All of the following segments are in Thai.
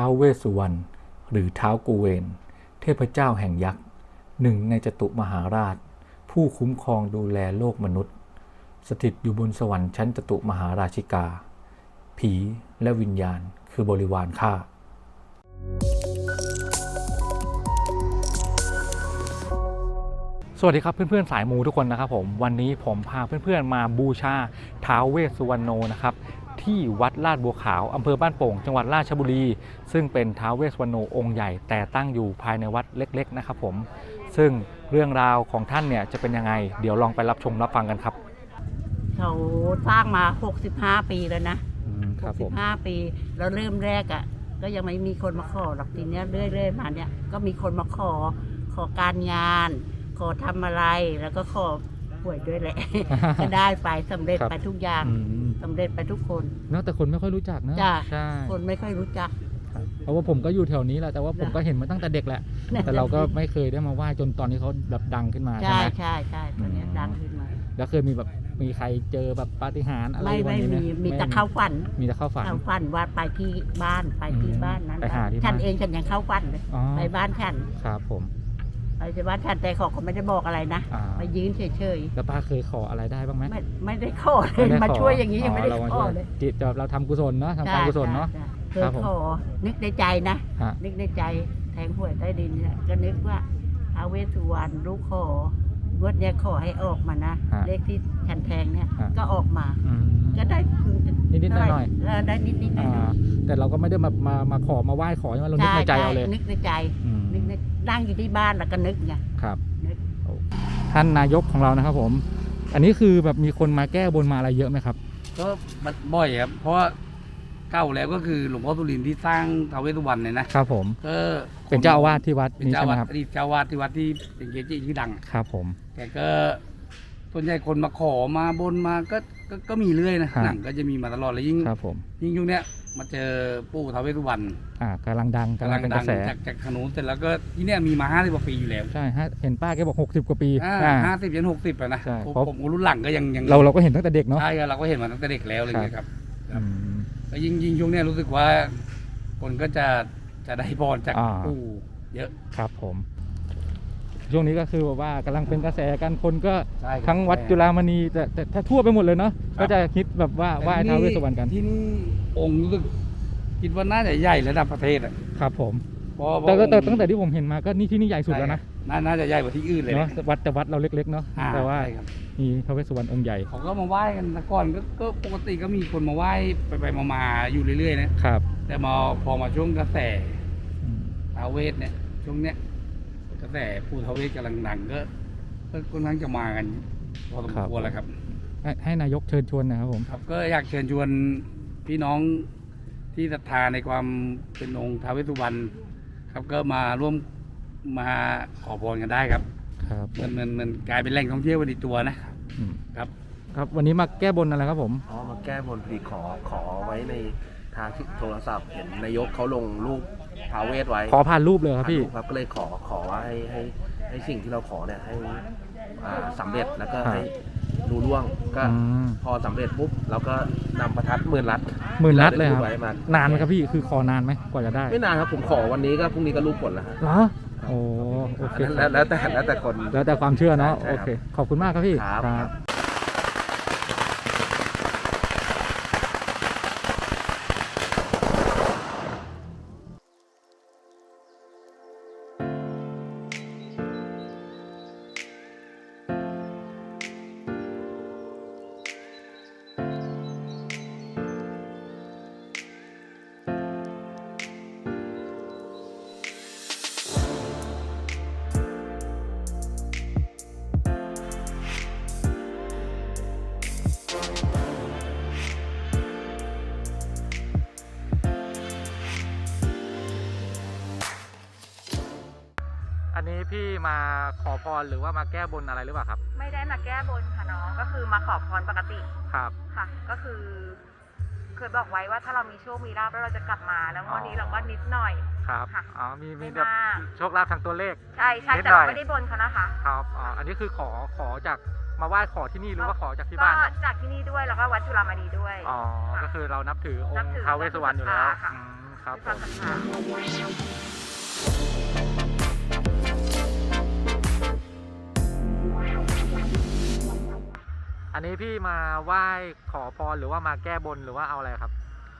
ท้าวเวสสุวรรณหรือท้าวกูเวน เทพเจ้าแห่งยักษ์หนึ่งในจตุมหาราช ผู้คุ้มครองดูแลโลกมนุษย์ สถิตอยู่บนสวรรค์ชั้นจตุมหาราชิกา ผีและวิญญาณคือบริวารข้าสวัสดีครับเพื่อนๆสายมูทุกคนนะครับผมวันนี้ผมพาเพื่อนๆมาบูชาท้าวเวสสุวรรณโนนะครับ ที่วัดลาดบัวขาวอำเภอบ้านโป่ง จังหวัดราชบุรี ซึ่งเป็นท้าวเวสสุวรรณโนองค์ใหญ่แต่ตั้งอยู่ภายในวัดเล็ก ๆ นะครับผม ซึ่งเรื่องราวของท่านเนี่ยจะเป็นยังไง เดี๋ยวลองไปรับชมรับฟังกันครับเขาสร้างมา 65 ปีแล้วนะครับผม65 ปี แล้วเริ่มแรกอะ่ะ ก็ยังไม่มีคนมาขอหรอกทีเนี้ยเรื่อยๆมาเนี่ยก็มีคนมาขอขอการงาน ขอทำอะไรแล้วก็ขอ ป่วยด้วยแหละ ก็ได้ไปสำเร็จครับ ไปทุกอย่างอืมสำเร็จไปทุกคน เนอะแต่คนไม่ค่อยรู้จักเนอะจ้ะ ใช่คนไม่ค่อยรู้จักเพราะว่าผมก็อยู่แถวนี้แหละแต่ว่าผมก็เห็นมาตั้งแต่เด็กแหละ แต่เราก็ไม่เคยได้มาไหว้จนตอนนี้เขาแบบดังขึ้นมาใช่ใช่ไหม ใช่ใช่ตอนเนี้ยดังขึ้นมาแล้วเคยมีแบบมีใครเจอแบบปาฏิหาริย์อะไรไม่วันไม่นี้ไหมีมีแต่เข้าฝันมีแต่เข้าฝัน เข้าฝันว่าไปที่บ้านไปที่อืมบ้านนั้นไปหาที่ฉันบ้านเองฉันยังเข้าฝันเลยอ๋อไปบ้านฉัน ครับผม ไปที่บ้านฉันแต่เขาก็ไม่ได้บอกอะไรนะอ่าไปยืนเฉยแล้วป้าเคยขออะไรได้บ้างไหมๆไม่ไม่ได้ขอเลไม่ยได้มาขอช่วยอย่างนี้ยังไม่ได้เราาขช่อวยเลยจิตแบบเราทำกุศลเนาะทำการกุศลเนาะใช่เคครัยบผมขอนึกในใจนะ ฮะนึกในใจแทงหวยใต้ดินเนี่ยก็นึกว่าท้าวเวสสุวรรณลูกของวดเนี้ยขอให้ออกมานะ ฮะเลขที่ฉันแทงเนี่ยฮะ ก็ออกมา อืม ก็ได้นิดๆหน่อย ๆเได้นิดนิดๆหน่อ่าอยแต่เราก็ไม่ได้มามามาขอมาไหว้ขอใช่ไหมๆเรานึกในใจเอาเลย นึกในใจ อืม นึกในนั่งอยู่ที่บ้านแล้วก็นึกไง ครับ นึก ท่านนายกของเรานะครับผม อันนี้คือแบบมีคนมาแก้บนมาอะไรเยอะไหมครับ ก็มันบ่อยครับ เพราะว่าเก่าแล้วก็คือหลวงพ่อสุรินทร์ที่สร้างท้าวเวสสุวรรณเนี่ยนะครับผม ก็เป็นเจ้าอาวาสที่วัดเป็นนี้เจ้าใช่ไหอามวาสครับ อดีตเจ้าอาวาสที่วัดที่เป็นเกจิชื่อดัง ครับผม แต่ก็ส่วนใหญ่คนมาขอมาบนมาก็ก็ก็มีเรื่อยนะหนังก็จะมีมาตลอดแล้วยิ่งครับผม ยิ่งยุคเนี้ย มาเจอปู่ท้าวเวสสุวรรณอ่ากำลังดังกำลังเป็นกระแส จากจากขนุนเสร็จแล้วก็ที่เนี้ยมีมาห้าสิบกว่าปีอยู่แล้วใช่ฮะเห็นป้าแกบอก 60 กว่าปีอ่าห้าสิบยันหกสิบอะนะใช่ผมเพราะ ผมรุ่นหลังก็ยังยังเราเราก็เห็นตั้งแต่เด็กเนาะ ใช่ครับเราก็เห็นมาตั้งแต่เด็กแล้วอะไรอย่างเงี้ยครับอืมแล้วยิ่งยิ่งช่วงเนี้ยรู้สึกว่า คนก็จะจะได้พรจากอ่า ปู่เยอะ ครับผม ช่วงนี้ก็คือแบบว่ากำลังเป็นกระแสกันคนก็ใช่ครับทั้งวัดจุฬามณีแต่แต่ถ้าทั่วไปหมดเลยเนาะครับ ก็จะคิดแบบว่าไหว้ท้าวเวสสุวรรณกันที่นี่องค์รู้สึกคิดว่าน่าจะใหญ่ระดับประเทศอะครับผมเพราะว่าแต่ก็แต่องค์ตั้งแต่ที่ผมเห็นมาก็นี่ที่นี่ใหญ่สุดแล้วนะน่าน่าจะใหญ่กว่าที่อื่นเลยเนาะนะวัดแต่วัดเราเล็กๆเนาะอ่แต่ว่าใช่ครับมีท้าวเวสสุวรรณองค์ใหญ่เขาก็มาไหว้กันแต่ก่อนก็ก็ปกติก็มีคนมาไหว้ไปไปมามาอยู่เรื่อยๆนะครับแต่มาพอมาช่วงกระแสอืม ท้าวเวสเนี่ยช่วงเนี้ย กระแสปู่ท้าวเวสกำลังดังก็ก็ค่อนข้างจะมากันพอสมควรแล้วครับ ให้ให้นายกเชิญชวนนะครับผมครับ ก็อยากเชิญชวนพี่น้องที่ศรัทธาในความเป็นองค์ท้าวเวสสุวรรณครับก็มาร่วมมาขอพรกันได้ครับ ครับมันมันมันกลายเป็นแหล่งท่องเที่ยวไปในตัวนะอืมครับ ครับ วันนี้มาแก้บนอะไรครับผม อ๋อมาแก้บนพอดีขอขอไว้ใน ทางที่โทรศัพท์เห็นนายกเขาลงรูปพาเวทไว้ขอผ่านรูปเลยครับพี่ถ่ายรูปครับก็เลยขอขอว่าให้ให้ให้สิ่งที่เราขอเนี่ยให้อ่าสำเร็จแล้วก็ครับให้รู้ล่วงก็อืม พอสำเร็จปุ๊บเราก็นำประทัดหมื่นลัดหมื่นนัดเลยครับที่าได้พูดไว้มานานไหมครับพี่คือขอนานไหมกว่าจะได้ไม่นานครับผมขอวันนี้ก็พรุ่งนี้ก็รู้ผลแล้วฮะเหรอโอ้โอเคอันนั้นแล้วแล้วแต่แล้วแต่คน แล้วแต่ความเชื่อเนาะใช่โอครับเค ขอบคุณมากครับพี่ครับอันนี้ พี่มาขอพรหรือว่ามาแก้บนอะไรหรือเปล่าครับ ไม่ได้มาแก้บนค่ะน้องก็คือมาขอพรปกติครับ ค่ะ ก็คือ เคยบอกไว้ว่าถ้าเรามีโชคมีลาภแล้วเราจะกลับมาแล้วงวดนี้เราก็นิดหน่อย ครับค่ะอ๋อมีมีไม่แบบมาก โชคลาภทางตัวเลข ใช่ใช่นิดแต่หน่อเรายไม่ได้บนเขานะคะครับอ๋ออันนี้คือขอขอจากมาไหว้ขอที่นี่หรือว่าขอจากที่ก็บ้านครับจากที่นี่ด้วยแล้วก็วัดจุฬามณีด้วย อ๋อค่ะก็คือเรานับถือองนับค์ถือท้าวเวสสุวรรณอยู่แล้วค่ะ อืมคครับไปฟังผมคำถา อันนี้พี่มาไหว้ขอพรหรือว่ามาแก้บนหรือว่าเอาอะไรครับ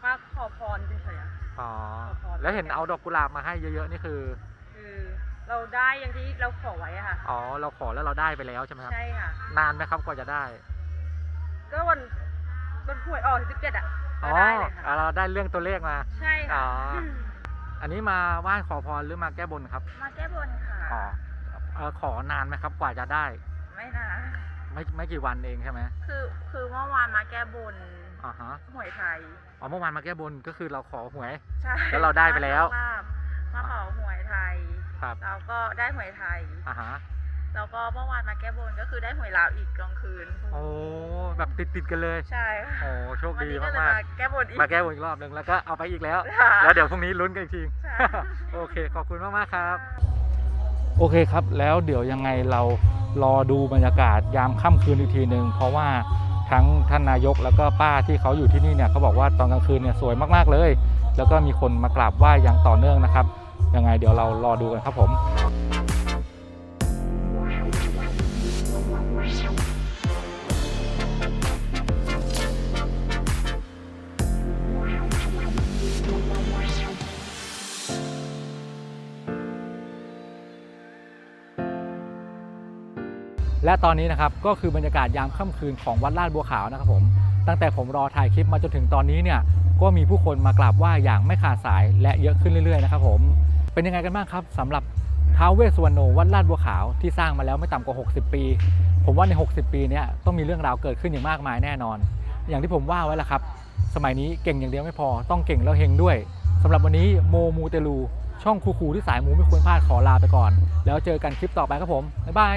ว่าขอพรเฉยๆอะ อ๋อ ขอพร แล้วเห็นเอาดอกกุหลาบมาให้เยอะๆนี่คือ คือเราได้อย่างที่เราขอไว้อะค่ะ อ๋อ เราขอแล้วเราได้ไปแล้วใช่ไหมครับ ใช่ค่ะ นานไหมครับกว่าจะได้ ก็วันวันหวยออกสิบเจ็ดอะอ๋ก็อได้เลยค่ะอะเราได้เรื่องตัวเลขมา ใช่ค่ะอ๋ออันนี้มาไหว้ขอพรหรือมาแก้บนครับ มาแก้บนค่ะ อ๋อเอ่อขอนานไหมครับกว่าจะได้ ไม่นะ ไม่ไม่กี่วันเองใช่ไหมคือคือเมื่อวานมาแก้บนอ่าฮะหวยไทยอ๋อเมื่อวานมาแก้บนก็คือเราขอหวย ใช่แล้วเราได้ไปแล้วมามาขอหวยไทยครับเราก็ได้หวยไทยอ่าฮะแล้วก็เมื่อวานมาแก้บนก็คือได้หวยลาวอีกกลางคืน โอ้แบบติดติดๆกันเลยใช่ค่ะโอ้โชควันดีนี้ก็มากเลยๆมาแก้บนอีกมาแก้บนอีกรอบหนึ่งแล้วก็เอาไปอีกแล้วค่ะแล้วเดี๋ยวพรุ่งนี้ลุ้นกันอีกทีใช่โอเค ขอบคุณมากๆครับ โอเคครับ แล้วเดี๋ยวยังไงเรารอดูบรรยากาศยามค่ำคืนอีกทีหนึ่งเพราะว่าทั้งท่านนายกแล้วก็ป้าที่เขาอยู่ที่นี่เนี่ยเขาบอกว่าตอนกลางคืนเนี่ยสวยมากๆเลย แล้วก็มีคนมากราบไหว้อย่างต่อเนื่องนะครับยังไงเดี๋ยวเรารอดูกันครับผม และตอนนี้นะครับก็คือบรรยากาศยามค่ำคืนของวัดลาดบัวขาวนะครับผมตั้งแต่ผมรอถ่ายคลิปมาจนถึงตอนนี้เนี่ยก็มีผู้คนมากราบไหว้อย่างไม่ขาดสายและเยอะขึ้นเรื่อยๆนะครับผมเป็นยังไงกันบ้างครับสำหรับท้าวเวสสุวรรณโนวัดลาดบัวขาวที่สร้างมาแล้วไม่ต่ำกว่า 60 ปี ผมว่าใน 60 ปีนี้ต้องมีเรื่องราวเกิดขึ้นอย่างมากมายแน่นอน อย่างที่ผมว่าไว้แล้วครับ สมัยนี้เก่งอย่างเดียวไม่พอต้องเก่งแล้วเฮงด้วยสำหรับวันนี้โมมูเตลูช่องคูคูที่สายมูไม่ควรพลาดขอลาไปก่อน แล้วเจอกันคลิปต่อไปครับผมบ๊ายบาย